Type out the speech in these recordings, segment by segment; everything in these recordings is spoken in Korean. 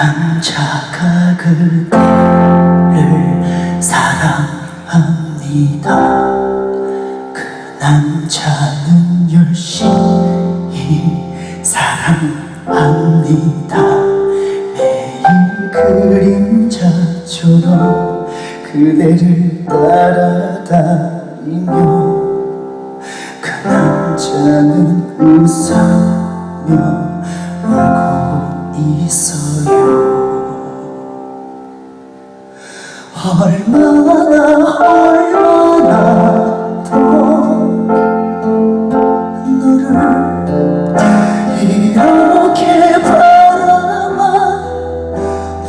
난 착한 그대를 사랑합니다. 그 남자는 열심히 사랑합니다. 매일 그림자처럼 그대를 따라다니며 그 남자는 웃으며 얼마나 얼마나 더 너를 이렇게 바라만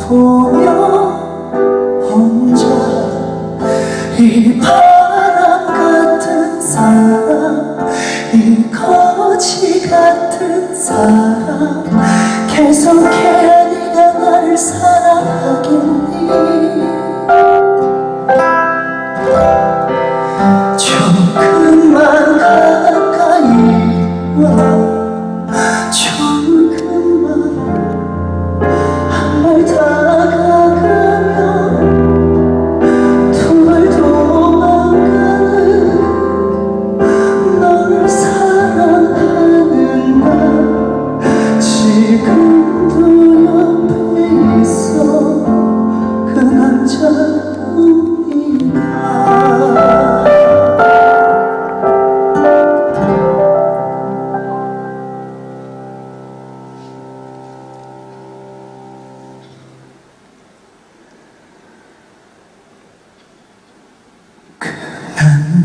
보며 혼자 이 바람 같은 사람 이 거지 같은 사람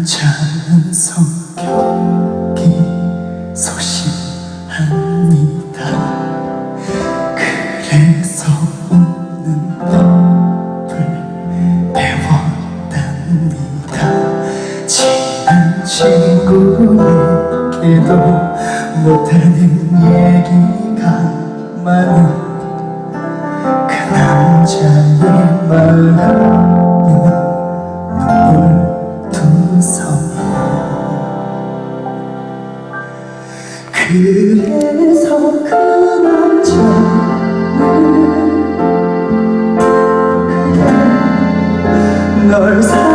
남자는 성격이 소심합니다. 그래서 웃는 법을 배웠답니다. 친한 친구에게도 못하는 얘기가 많은 그 남자의 마음 그래서 그 남자는 널 사랑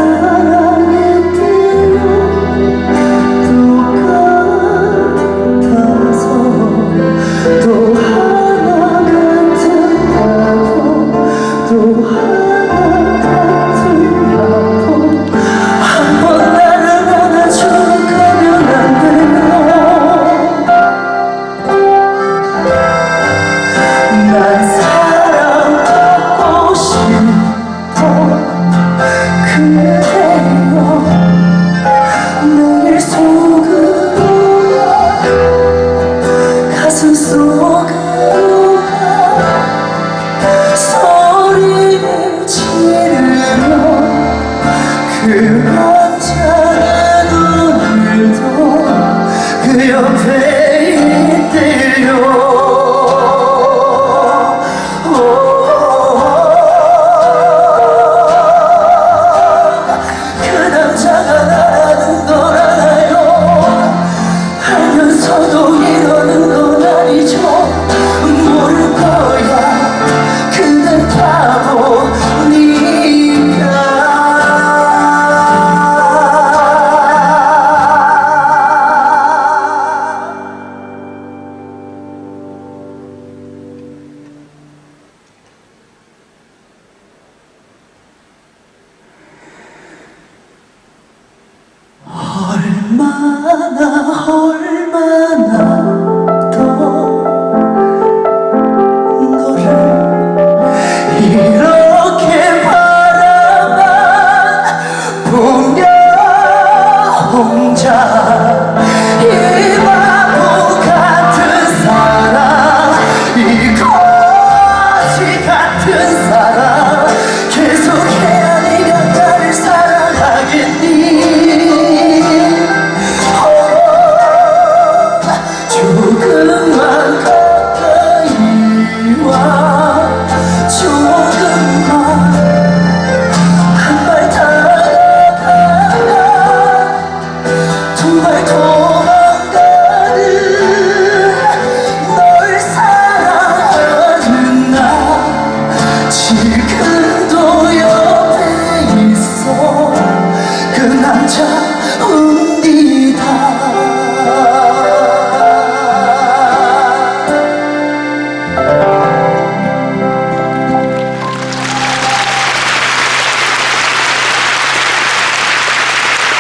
사랑하